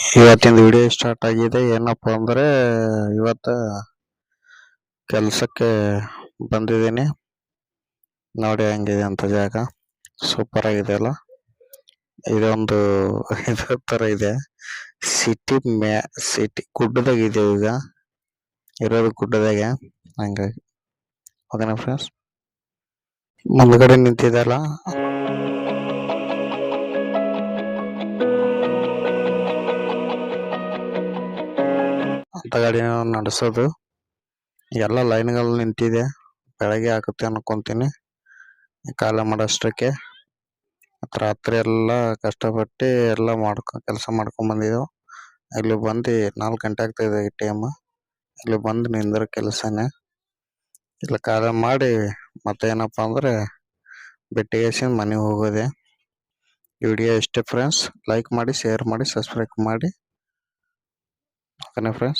ಇವತ್ತಿನ video start ಆಗಿದೆ. ಏನಪ್ಪ ಅಂದರೆ, ಇವತ್ತು ಕೆಲಸಕ್ಕೆ ಬಂದಿದ್ದೀನಿ. ನೋಡಿ ಹೆಂಗಿದೆ ಅಂತ ಜಾಗ. ಸೂಪರ್ ಆಗಿದೆ ಅಲ್ಲ? ಇದೊಂದು ಇದ್ರ ಥರ ಇದೆ. ಸಿಟಿ ಮ್ಯಾ ಸಿಟಿ ಗುಡ್ಡದಾಗ ಇದೆ ಈಗ. ಇರೋದು ಗುಡ್ಡದಾಗೆ. ಹಂಗಾಗಿ. ಓಕೆನಾ ಫ್ರೆಂಡ್ಸ್ ಮುಂದ್ಗಡೆ ನಿಂತಿದೆಲ್ಲ ಅಂತ ಗಾಡಿನ ನಡೆಸೋದು. ಎಲ್ಲ ಲೈನ್ಗಳು ನಿಂತಿದೆ. ಬೆಳಗ್ಗೆ ಆಗುತ್ತೆ ಅನ್ಕೊಂತೀನಿ. ಕಾಲ ಮಾಡೋಷ್ಟಕ್ಕೆ ರಾತ್ರಿ ಎಲ್ಲ ಕಷ್ಟಪಟ್ಟು ಎಲ್ಲ ಮಾಡ್ಕೊ, ಕೆಲಸ ಮಾಡ್ಕೊಂಬಂದಿದ್ದೆವು ಇಲ್ಲಿ ಬಂದು ನಾಲ್ಕು ಗಂಟೆ ಆಗ್ತಾ ಇದೆ ಈ ಟೈಮ್ ಇಲ್ಲಿ ಬಂದು ನಿಂದ್ರ ಕೆಲಸನೇ. ಇಲ್ಲ, ಕಾಲ ಮಾಡಿ ಮತ್ತೆ ಏನಪ್ಪ ಅಂದ್ರೆ ಬೆಟ್ಟಿಗೆಸಿ ಮನೆಗೆ ಹೋಗೋದೆ. ವಿಡಿಯೋ ಇಷ್ಟೇ ಫ್ರೆಂಡ್ಸ್ ಲೈಕ್ ಮಾಡಿ ಶೇರ್ ಮಾಡಿ ಸಬ್ಸ್ಕ್ರೈಬ್ ಮಾಡಿ. ಓಕೆನಾ ಫ್ರೆಂಡ್ಸ್